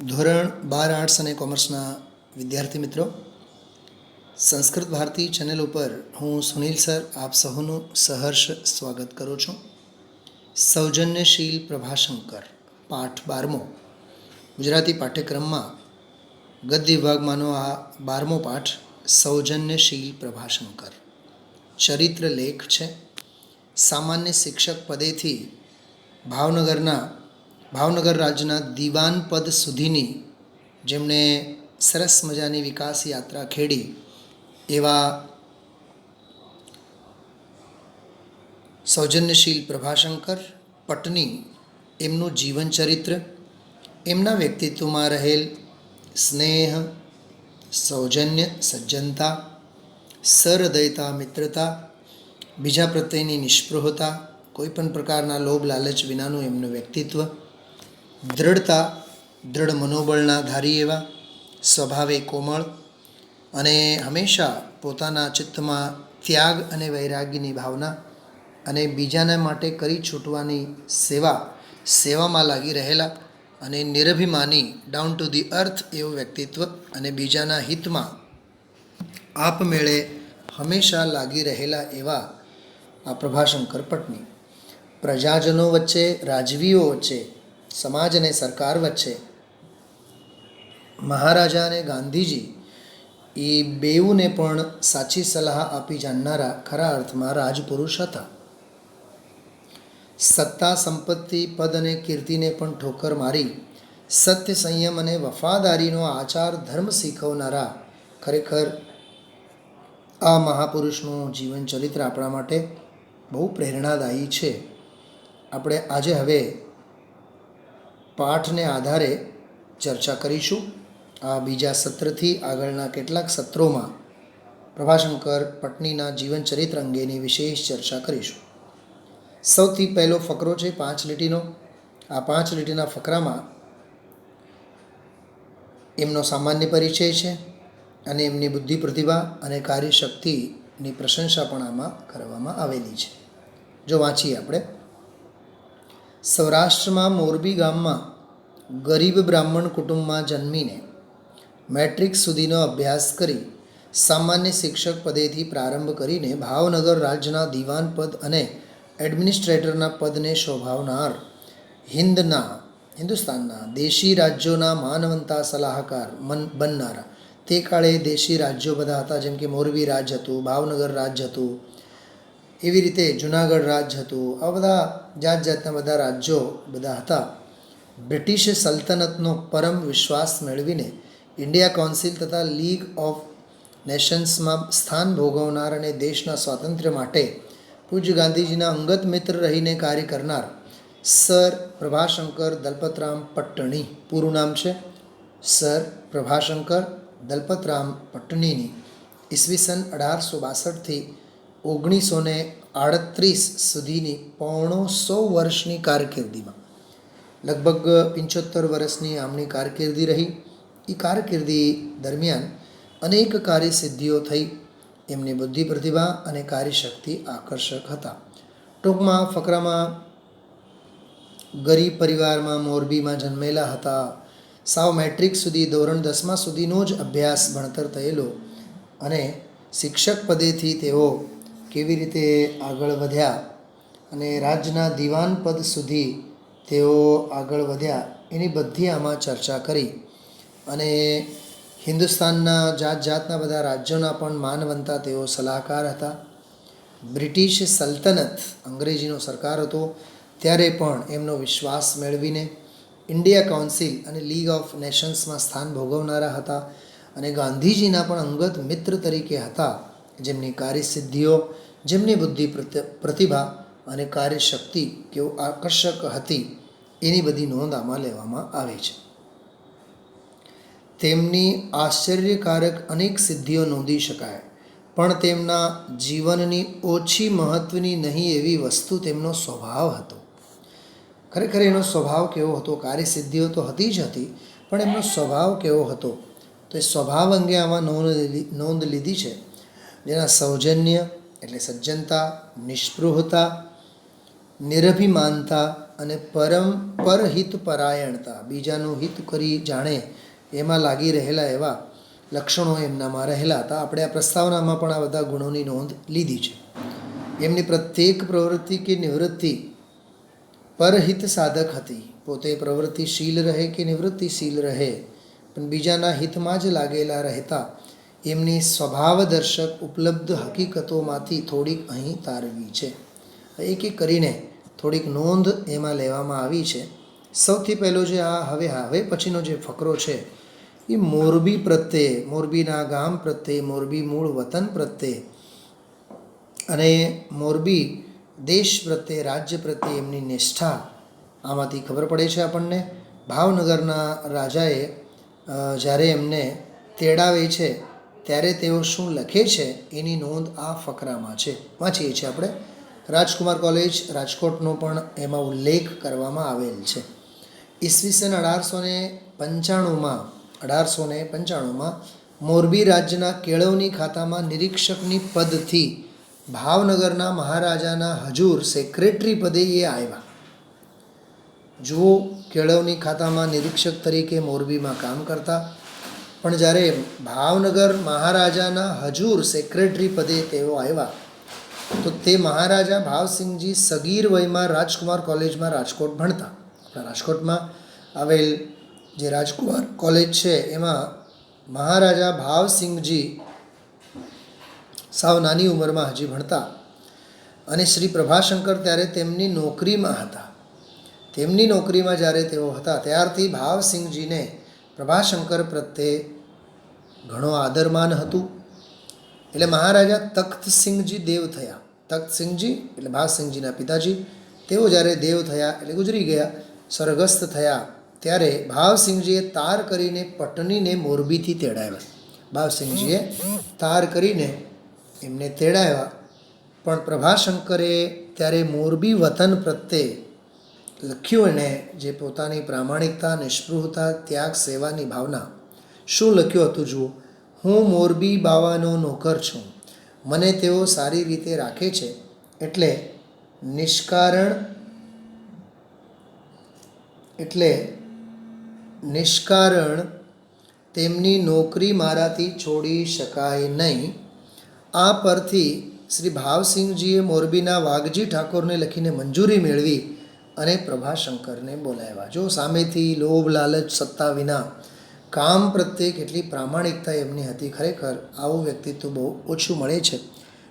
ધોરણ બાર આર્ટ્સ અને કોમર્સના વિદ્યાર્થી મિત્રો, સંસ્કૃત ભારતી ચેનલ ઉપર હું સુનિલ સર, આપ સહુનું સહર્ષ સ્વાગત કરું છું. સૌજન્યશીલ પ્રભાશંકર, પાઠ બારમો, ગુજરાતી પાઠ્યક્રમમાં ગદ્ય વિભાગમાંનો આ બારમો પાઠ સૌજન્યશીલ પ્રભાશંકર. ચરિત્ર લેખ છે. સામાન્ય શિક્ષક પદેથી ભાવનગરના ભાવનગર રાજ્યના દિવાન પદ સુધીની જેમણે સરસ મજાની વિકાસ યાત્રા ખેડી એવા સૌજન્યશીલ પ્રભાશંકર પટની એમનું જીવન ચરિત્ર, એમના વ્યક્તિત્વમાં રહેલ સ્નેહ, સૌજન્ય સજ્જનતા, સહૃદયતા, મિત્રતા, બીજા પ્રત્યેની નિષ્પૃહતા કોઈપણ પ્રકારના લોભ લાલચ વિનાનું એમનું વ્યક્તિત્વ દૃઢતા દૃઢ મનોબળના ધારી એવા, સ્વભાવે કોમળ અને હંમેશા પોતાના ચિત્તમાં ત્યાગ અને વૈરાગ્યની ભાવના અને બીજાના માટે કરી છૂટવાની સેવા સેવામાં લાગી રહેલા અને નિરભિમાની ડાઉન ટુ ધી અર્થ એવું વ્યક્તિત્વ અને બીજાના હિતમાં આપમેળે હંમેશા લાગી રહેલા એવા આ પ્રભાશંકર પટની. પ્રજાજનો વચ્ચે, રાજવીઓ વચ્ચે સમાજ અને સરકાર વચ્ચે મહારાજા અને ગાંધીજી એ બેઉને પણ સાચી સલાહ આપી જાણનારા ખરા અર્થમાં રાજપુરુષ હતા. સત્તા, સંપત્તિ, પદ અને કીર્તિને પણ ઠોકર મારી સત્ય સંયમ અને વફાદારીનો આચાર ધર્મ શીખવનારા ખરેખર આ મહાપુરુષનું જીવન ચરિત્ર આપણા માટે બહુ પ્રેરણાદાયી છે. આપણે આજે હવે પાઠને આધારે ચર્ચા કરીશું. આ બીજા સત્રથી આગળના કેટલાક સત્રોમાં પ્રભાશંકર પટનીના જીવન ચરિત્ર અંગેની વિશેષ ચર્ચા કરીશું. સૌથી પહેલો ફકરો છે પાંચ લીટીનો. આ પાંચ લીટીના ફકરામાં એમનો સામાન્ય પરિચય છે અને એમની બુદ્ધિ પ્રતિભા અને કાર્યશક્તિની પ્રશંસા પણ આમાં કરવામાં આવેલી છે. જો વાંચીએ આપણે. સૌરાષ્ટ્રમાં મોરબી ગામમાં ગરીબ બ્રાહ્મણ કુટુંબમાં જન્મીને મેટ્રિક સુધીનો અભ્યાસ કરી સામાન્ય શિક્ષક પદેથી પ્રારંભ કરીને ભાવનગર રાજ્યના દિવાન પદ અને એડમિનિસ્ટ્રેટરના પદને શોભાવનાર હિન્દના હિન્દુસ્તાનના દેશી રાજ્યોના માનવંતા સલાહકાર મન, બનનારા. તે કાળે દેશી રાજ્યો બધા હતા, જેમ કે મોરબી રાજ હતું, ભાવનગર રાજ હતું, એવી રીતે જુનાગઢ રાજ હતું. આ બધા જાત જાતના બધા રાજ્યો બધા હતા. બ્રિટિશ સલ્તનતનો પરમ વિશ્વાસ મેળવીને ઇન્ડિયા કાઉન્સિલ તથા લીગ ઓફ નેશન્સમાં સ્થાન ભોગવનાર અને દેશના સ્વાતંત્ર્ય માટે પૂજ્ય ગાંધીજીના અંગત મિત્ર રહીને કાર્ય કરનાર સર પ્રભાશંકર દલપતરામ પટ્ટણી. પૂરું નામ છે? સર પ્રભાશંકર દલપતરામ પટ્ટણીની. ઈસવીસન અઢારસો બાસઠથી ઓગણીસો ને આડત્રીસ સુધીની પોણો સો વર્ષની કારકિર્દીમાં. લગભગ પંચોતેર વર્ષની આમની કારકિર્દી રહી. એ કારકિર્દી દરમિયાન અનેક કાર્યસિદ્ધિઓ થઈ. એમની બુદ્ધિ પ્રતિભા અને કાર્યશક્તિ આકર્ષક હતા. ટૂંકમાં ફકરામાં ગરીબ પરિવારમાં મોરબીમાં જન્મેલા હતા. સાવ મેટ્રિક સુધી ધોરણ દસમા સુધીનો જ અભ્યાસ ભણતર થયેલો અને શિક્ષક પદેથી તેઓ કેવી રીતે આગળ વધ્યા અને રાજ્યના દિવાન પદ સુધી તેઓ આગળ વધ્યા. એની બધી આમાં ચર્ચા કરી અને હિન્દુસ્તાનના જાત જાતના બધા રાજ્યોના પણ માનવંતા તેઓ સલાહકાર હતા. બ્રિટિશ સલ્તનત અંગ્રેજીનો સરકાર હતો. ત્યારે પણ એમનો વિશ્વાસ મેળવીને ઇન્ડિયા કાઉન્સિલ અને લીગ ઓફ નેશન્સમાં સ્થાન ભોગવનારા હતા અને ગાંધીજીના પણ અંગત મિત્ર તરીકે હતા. જેમની કાર્યસિદ્ધિઓ, જેમની બુદ્ધિ પ્રતિભા અને કાર્યશક્તિ કેવો આકર્ષક હતી, એની બધી નોંધ આમાં લેવામાં આવે છે. તેમની આશ્ચર્યકારક અનેક સિદ્ધિઓ નોંધી શકાય, પણ તેમના જીવનની ઓછી મહત્ત્વની નહીં એવી વસ્તુ તેમનો સ્વભાવ હતો. ખરેખર એનો સ્વભાવ કેવો હતો? કાર્યસિદ્ધિઓ તો હતી જ હતી, પણ એમનો સ્વભાવ કેવો હતો? તો એ સ્વભાવ અંગે આમાં નોંધ નોંધ લીધી છે. જેના સૌજન્ય એટલે સજ્જનતા, નિષ્પૃહતા નિરભિમાનતા અને પરમ પરહિત પરાયણતા બીજાનું હિત કરી જાણે એમાં લાગી રહેલા એવા લક્ષણો એમનામાં રહેલા હતા. આપણે આ પ્રસ્તાવનામાં પણ આ બધા ગુણોની નોંધ લીધી છે. એમની પ્રત્યેક પ્રવૃત્તિ કે નિવૃત્તિ પરહિત સાધક હતી. પોતે પ્રવૃત્તિશીલ રહે કે નિવૃત્તિશીલ રહે, પણ બીજાના હિતમાં જ લાગેલા રહેતા એમની સ્વભાવદર્શક ઉપલબ્ધ હકીકતોમાંથી થોડીક અહીં તારવી છે. એક એક કરીને થોડીક નોંધ એમાં લેવામાં આવી છે. સૌથી પહેલો જે આ હવે હવે પછીનો જે ફકરો છે, એ મોરબી પ્રત્યે, મોરબીના ગામ પ્રત્યે, મોરબી મૂળ વતન પ્રત્યે અને મોરબી દેશ પ્રત્યે, રાજ્ય પ્રત્યે એમની નિષ્ઠા આમાંથી ખબર પડે છે આપણને. ભાવનગરના રાજાએ જ્યારે એમને તેડાવે છે, ત્યારે તેઓ શું લખે છે એની નોંધ આ ફકરામાં છે. વાંચીએ છીએ આપણે. રાજકુમાર કોલેજ રાજકોટનો પણ એમાં ઉલ્લેખ કરવામાં આવેલ છે. ઈસવીસન અઢારસો ને પંચાણુંમાં અઢારસો ને પંચાણુંમાં મોરબી રાજ્યના કેળવણી ખાતામાં નિરીક્ષકની પદથી ભાવનગરના મહારાજાના હજૂર સેક્રેટરી પદે એ આવ્યા. જુઓ, કેળવણી ખાતામાં નિરીક્ષક તરીકે મોરબીમાં કામ કરતા, પણ જ્યારે ભાવનગર મહારાજાના હજૂર સેક્રેટરી પદે તેઓ આવ્યા તો તે મહારાજા ભાવસિંહજી સગીર વયમાં રાજકુમાર કોલેજમાં રાજકોટ ભણતા. રાજકોટમાં આવેલ જે રાજકુમાર કોલેજ છે, એમાં મહારાજા ભાવસિંહજી સાવ નાની ઉંમરમાં હજી ભણતા અને શ્રી પ્રભાશંકર ત્યારે તેમની નોકરીમાં હતા. તેમની નોકરીમાં જ્યારે તેઓ હતા, ત્યારથી ભાવસિંહજીને પ્રભાશંકર પ્રત્યે ઘણો આદરમાન હતું. એટલે મહારાજા તખ્તસિંહજી દેવ થયા. તખ્તસિંહજી એટલે ભાવસિંહજીના પિતાજી. તેઓ જ્યારે દેવ થયા એટલે ગુજરી ગયા, સ્વર્ગસ્થ થયા, ત્યારે ભાવસિંહજીએ તાર કરીને પટનીને મોરબીથી તેડાવ્યા. ભાવસિંહજીએ તાર કરીને એમને તેડાવ્યા. પણ પ્રભાશંકરે ત્યારે મોરબી વતન પ્રત્યે લખ્યું એને જે પોતાની પ્રામાણિકતા, નિષ્પૃહતા, ત્યાગ, સેવાની ભાવના. શું લખ્યું હતું જુઓ? હું મોરબી બાવાનો નોકર છું. મને તેઓ સારી રીતે રાખે છે એટલે નિષ્કારણ એટલે નિષ્કારણ તેમની નોકરી મારાથી છોડી શકાય નહીં. આ પરથી શ્રી ભાવસિંહજીએ મોરબીના વાઘજી ઠાકોરને લખીને મંજૂરી મેળવી અને પ્રભાશંકરને બોલાવ્યા. જો સામેથી લોભ, લાલચ, સત્તા વિના કામ પ્રત્યે કેટલી પ્રામાણિકતા એમની હતી ખરેખર, આવું વ્યક્તિત્વ બહુ ઓછું મળે છે.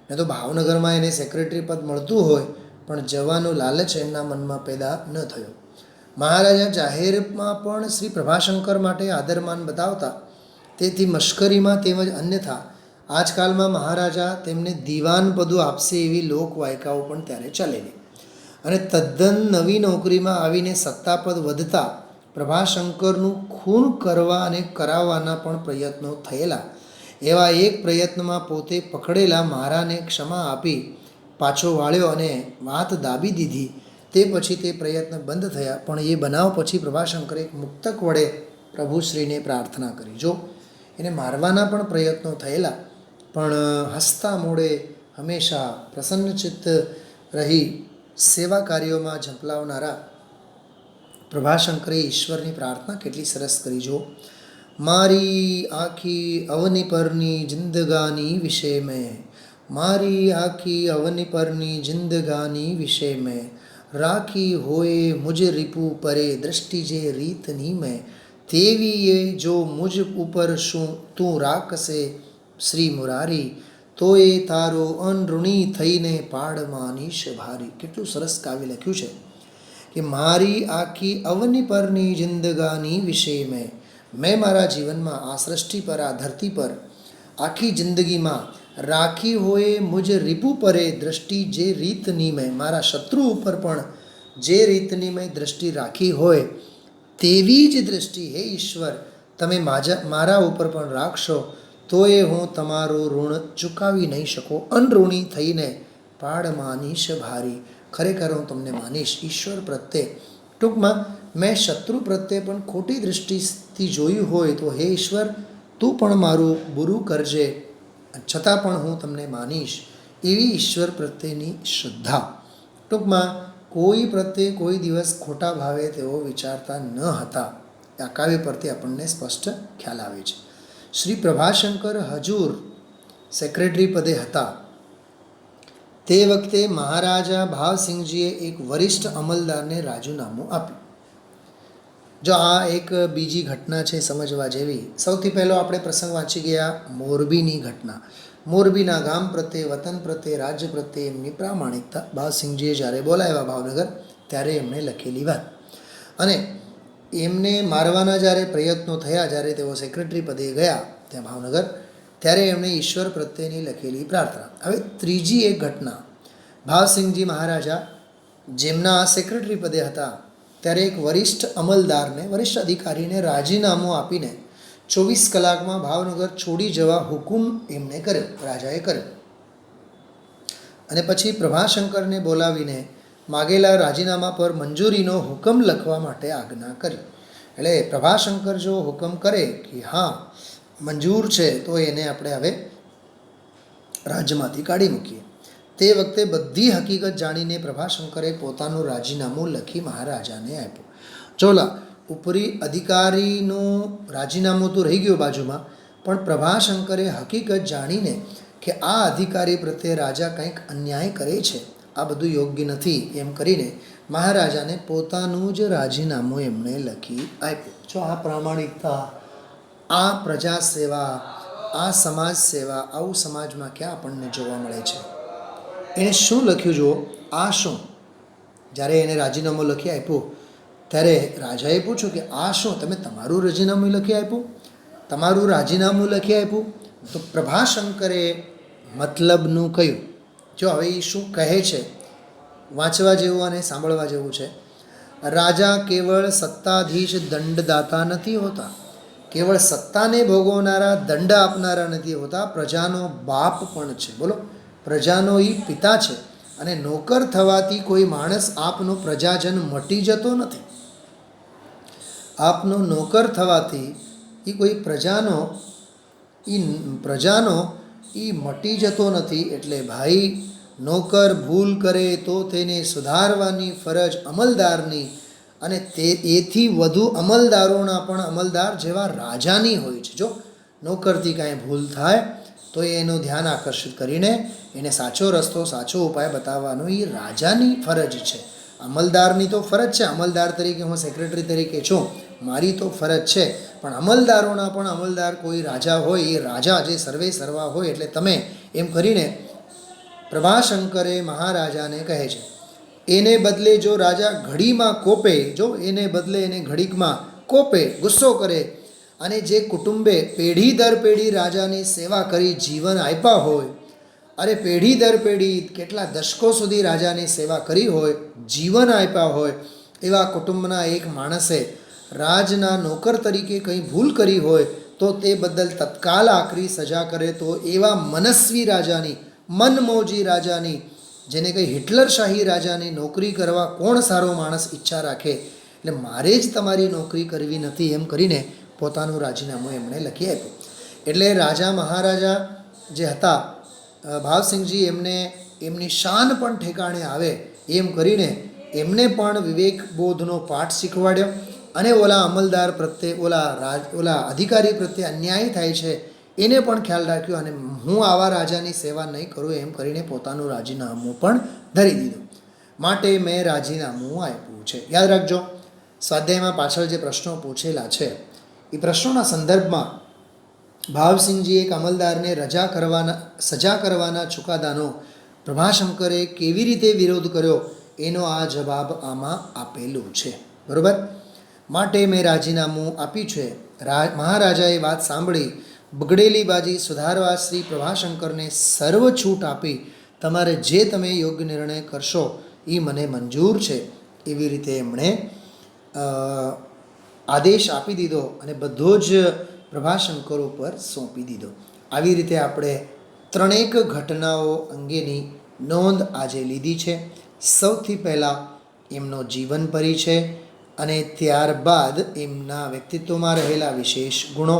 ને તો ભાવનગરમાં એને સેક્રેટરી પદ મળતું હોય, પણ જવાનો લાલચ એમના મનમાં પેદા ન થયો. મહારાજા જાહેરમાં પણ શ્રી પ્રભાશંકર માટે આદરમાન બતાવતા, તેથી મશ્કરીમાં તેમજ અન્યથા, આજકાલમાં મહારાજા તેમને દીવાન પદું આપશે એવી લોકવાયકાઓ પણ ત્યારે ચાલેલી. અને તદ્દન નવી નોકરીમાં આવીને સત્તાપદ વધતા પ્રભાશંકરનું ખૂન કરવા અને કરાવવાના પણ પ્રયત્નો થયેલા. એવા એક પ્રયત્નમાં પોતે પકડેલા મારાને ક્ષમા આપી પાછો વાળ્યો અને વાત દાબી દીધી. તે પછી તે પ્રયત્ન બંધ થયા, પણ એ બનાવ પછી પ્રભાશંકરે મુક્તક વડે પ્રભુશ્રીને પ્રાર્થના કરી. જો એને મારવાના પણ પ્રયત્નો થયેલા, પણ હસતા મોડે હંમેશા પ્રસન્નચિત્ત રહી સેવા કાર્યોમાં ઝંપલાવનારા પ્રભાશંકરે ઈશ્વરની પ્રાર્થના કેટલી સરસ કરી જો મારી આખી અવની પરની જિંદગાની વિશે મેં, મારી આખી અવની પરની જિંદગાની વિશે મેં, રાખી હોય મુજ રીપુ પરે દ્રષ્ટિ જે રીતની મેં, તેવી એ જો મુજ ઉપર શું તું રાખશે શ્રી મુરારી તો એ તારો અનઋણી થઈને પાડમાનીશ ભારી. કેટલું સરસ કાવ્ય લખ્યું છે. કે મારી આખી અવની પરની જિંદગાની વિશે મેં મેં મારા જીવનમાં આ સૃષ્ટિ પર, આ ધરતી પર આખી જિંદગીમાં રાખી હોય મુજ રીપુ પરે દ્રષ્ટિ જે રીતની મેં, મારા શત્રુ ઉપર પણ જે રીતની મેં દ્રષ્ટિ રાખી હોય તેવી જ દ્રષ્ટિ, હે ઈશ્વર, તમે માજા, મારા ઉપર પણ રાખશો તો એ હું તમારું ઋણ ચૂકાવી નહીં શકો. અનઋણી થઈને પાડ માનીશ ભારી. ખરેખર હું તમને માનીશ, ઈશ્વર પ્રત્યે. ટૂંકમાં, મેં શત્રુ પ્રત્યે પણ ખોટી દૃષ્ટિથી જોયું હોય તો હે ઈશ્વર, તું પણ મારું બુરું કરજે. છતાં પણ હું તમને માનીશ, એવી ઈશ્વર પ્રત્યેની શ્રદ્ધા. ટૂંકમાં, કોઈ પ્રત્યે કોઈ દિવસ ખોટા ભાવે તેઓ વિચારતા ન હતા. આ કાવ્ય પરથી આપણને સ્પષ્ટ ખ્યાલ આવે છે. શ્રી પ્રભાશંકર હજુર સેક્રેટરી પદે હતા. તે વખતે મહારાજા ભાવસિંહજીએ એક વરિષ્ઠ અમલદારને રાજીનામું આપ્યું. જો આ એક બીજી ઘટના છે સમજવા જેવી, સૌથી પહેલો આપણે પ્રસંગ વાંચી ગયા મોરબીની ઘટના. મોરબીના ગામ પ્રત્યે, વતન પ્રત્યે, રાજ્ય પ્રત્યે એમની પ્રામાણિકતા. ભાવસિંહજીએ જ્યારે બોલાવ્યા ભાવનગર, ત્યારે એમણે લખેલી વાત. અને એમને મારવાના જ્યારે પ્રયત્નો થયા, જ્યારે તેઓ સેક્રેટરી પદે ગયા ત્યાં ભાવનગર ત્યારે એમણે ઈશ્વર પ્રત્યેની લખેલી પ્રાર્થના. હવે ત્રીજી એક ઘટના. ભાવસિંહજી મહારાજા, જેમના સેક્રેટરી પદે હતા, ત્યારે એક વરિષ્ઠ અમલદારને, વરિષ્ઠ અધિકારીને રાજીનામું આપીને ચોવીસ કલાકમાં ભાવનગર છોડી જવા હુકુમ એમણે કર્યો, રાજાએ કર્યો. અને પછી પ્રભાશંકરને બોલાવીને માગેલા રાજીનામા પર મંજૂરીનો હુકમ લખવા માટે આજ્ઞા કરી. એટલે પ્રભાશંકર જો હુકમ કરે કે હા મંજૂર છે, તો એને આપણે હવે રાજ્યમાંથી કાઢી મૂકીએ. તે વખતે બધી હકીકત જાણીને પ્રભાશંકરે પોતાનું રાજીનામું લખી મહારાજાને આપ્યું. ચોલા, ઉપરી અધિકારીનું રાજીનામું તો રહી ગયું બાજુમાં, પણ પ્રભાશંકરે હકીકત જાણીને કે આ અધિકારી પ્રત્યે રાજા કંઈક અન્યાય કરે છે, આ બધું યોગ્ય નથી એમ કરીને મહારાજાને પોતાનું જ રાજીનામું એમણે લખી આપ્યું. જો આ પ્રામાણિકતા આ પ્રજા સેવા આ સમાજ સેવા આવું સમાજમાં ક્યાં આપણને જોવા મળે છે? એણે શું લખ્યું જુઓ? આ શું? જ્યારે એને રાજીનામું લખી આપ્યું, ત્યારે રાજાએ પૂછ્યું કે આ શું? તમે તમારું રાજીનામું લખી આપ્યું? તમારું રાજીનામું લખી આપ્યું? તો પ્રભાશંકરે મતલબનું કહ્યું. જો હવે એ શું કહે છે? વાંચવા જેવું અને સાંભળવા જેવું છે. રાજા કેવળ સત્તાધીશ દંડદાતા નથી હોતા. કેવળ સત્તાને ભોગવનારા દંડ આપનારા નથી હોતા, પ્રજાનો બાપ પણ છે. બોલો, પ્રજાનો એ પિતા છે અને નોકર થવાથી કોઈ માણસ આપનો પ્રજાજન મટી જતો નથી. આપનો નોકર થવાથી એ કોઈ પ્રજાનો એ પ્રજાનો એ મટી જતો નથી એટલે ભાઈ, નોકર ભૂલ કરે તો તેને સુધારવાની ફરજ અમલદારની અને તે, એથી વધુ અમલદારોના પણ અમલદાર જેવા રાજાની હોય છે. જો નોકરથી કાંઈ ભૂલ થાય, તો એનું ધ્યાન આકર્ષિત કરીને એને સાચો રસ્તો, સાચો ઉપાય બતાવવાનો એ રાજાની ફરજ છે. અમલદારની તો ફરજ છે. અમલદાર તરીકે હું સેક્રેટરી તરીકે છું. મારી તો ફરજ છે. પણ અમલદારોના પણ અમલદાર કોઈ રાજા હોય, એ રાજા જે સર્વે સર્વા હોય, એટલે તમે એમ કરીને પ્રભાશંકરે મહારાજાને કહે છે. એને બદલે જો રાજા ઘડીમાં કોપે, જો એને બદલે એને ઘડીકમાં કોપે, ગુસ્સો કરે અને જે કુટુંબે પેઢી દર પેઢી રાજાની સેવા કરી જીવન આપ્યા હોય, અરે પેઢી દર પેઢી કેટલા દશકો સુધી રાજાની સેવા કરી હોય, જીવન આપ્યા હોય, એવા કુટુંબના એક માણસે રાજના નોકર તરીકે કંઈ ભૂલ કરી હોય, તો તે બદલ તત્કાલ આકરી સજા કરે તો એવા મનસ્વી રાજાની, મનમોજી રાજાની જેને કંઈ હિટલરશાહી રાજાની નોકરી કરવા કોણ સારો માણસ ઈચ્છા રાખે? એટલે મારે જ તમારી નોકરી કરવી નથી એમ કરીને પોતાનું રાજીનામું એમણે લખી આપ્યું. એટલે રાજા મહારાજા જે હતા ભાવસિંહજી એમને એમની શાન પણ ઠેકાણે આવે એમ કરીને એમને પણ વિવેક બોધનો પાઠ શીખવાડ્યો. અને ઓલા અમલદાર પ્રત્યે, ઓલા રાજ, ઓલા અધિકારી પ્રત્યે અન્યાય થાય છે એને પણ ખ્યાલ રાખ્યો અને હું આવા રાજાની સેવા નહીં કરું એમ કરીને પોતાનું રાજીનામું પણ ધરી દીધું. માટે મેં રાજીનામું આપ્યું છે. યાદ રાખજો, સ્વાધ્યાયમાં પાછળ જે પ્રશ્નો પૂછેલા છે, એ પ્રશ્નોના સંદર્ભમાં ભાવસિંહજી એક અમલદારને રજા કરવાના, સજા કરવાના ચુકાદાનો પ્રભાશંકરે કેવી રીતે વિરોધ કર્યો એનો આ જવાબ આમાં આપેલું છે. બરોબર? માટે મેં રાજીનામું આપ્યું છે. મહારાજાએ વાત સાંભળી બગડેલી બાજી સુધારવા શ્રી પ્રભાશંકરને સર્વ છૂટ આપી તમારે જે તમે યોગ્ય નિર્ણય કરશો એ મને મંજૂર છે. એવી રીતે એમણે આદેશ આપી દીધો અને બધો જ પ્રભાશંકર ઉપર સોંપી દીધો. આવી રીતે આપણે ત્રણેક ઘટનાઓ અંગેની નોંધ આજે લીધી છે. સૌથી પહેલાં એમનો જીવન પરિચય અને ત્યારબાદ એમના વ્યક્તિત્વમાં રહેલા વિશેષ ગુણો.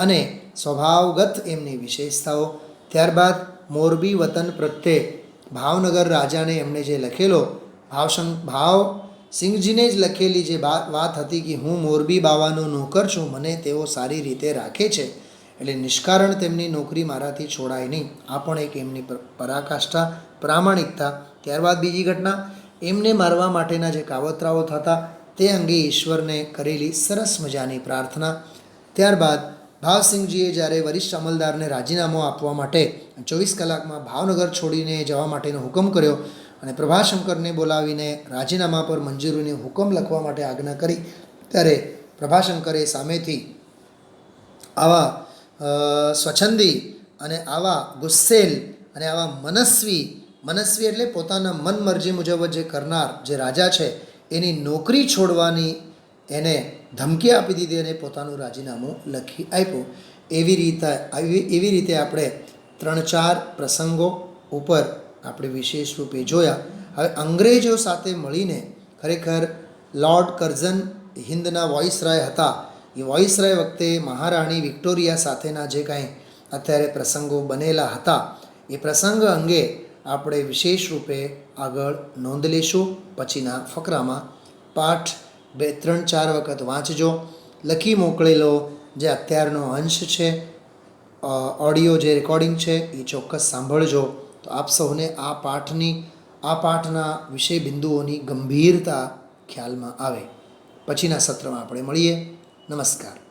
અને સ્વભાવગત એમની વિશેષતાઓ. ત્યારબાદ મોરબી વતન પ્રત્યે ભાવનગર રાજાને એમણે જે લખેલો ભાવશંક ભાવ, સિંહજીને જ લખેલી જે વાત હતી કે હું મોરબી બાવાનો નોકર છું, મને તેઓ સારી રીતે રાખે છે. એટલે નિષ્કારણ તેમની નોકરી મારાથી છોડાય નહીં. આ પણ એક એમની પરાકાષ્ઠા, પ્રામાણિકતા. ત્યારબાદ બીજી ઘટના, એમને મારવા માટેના જે કાવતરાઓ થતા, તે અંગે ઈશ્વરને કરેલી સરસ મજાની પ્રાર્થના. ત્યારબાદ ભાવસિંહજીએ જ્યારે વરિષ્ઠ અમલદારને રાજીનામું આપવા માટે ચોવીસ કલાકમાં ભાવનગર છોડીને જવા માટેનો હુકમ કર્યો અને પ્રભાશંકરને બોલાવીને રાજીનામા પર મંજૂરીને હુકમ લખવા માટે આજ્ઞા કરી, ત્યારે પ્રભાશંકરે સામેથી આવા સ્વચ્છંદી અને આવા ગુસ્સેલ અને આવા મનસ્વી મનસ્વી એટલે પોતાના મન મરજી મુજબ જે કરનાર જે રાજા છે, એની નોકરી છોડવાની એને ધમકી આપી દીધી અને પોતાનું રાજીનામું લખી આપ્યું. એવી રીતે એવી રીતે આપણે ત્રણ ચાર પ્રસંગો ઉપર આપણે વિશેષ રૂપે જોયા. હવે અંગ્રેજો સાથે મળીને ખરેખર લોર્ડ કર્ઝન હિન્દના વોઇસરાય હતા. એ વોઇસરાય વખતે મહારાણી વિક્ટોરિયા સાથેના જે કાંઈ અત્યારે પ્રસંગો બનેલા હતા, એ પ્રસંગ અંગે આપણે વિશેષ રૂપે આગળ નોંધ લઈશું પછીના ફકરામાં પાઠ બે, ત્રણ, ચાર વખત વાંચજો. લખી મોકલેલો જે અત્યારનો અંશ છે ઓડિયો જે રેકોર્ડિંગ છે, એ ચોક્કસ સાંભળજો. તો આપ સૌને આ પાઠની, આ પાઠના વિષય બિંદુઓની ગંભીરતા ખ્યાલમાં આવે. પછીના સત્રમાં આપણે મળીએ. નમસ્કાર.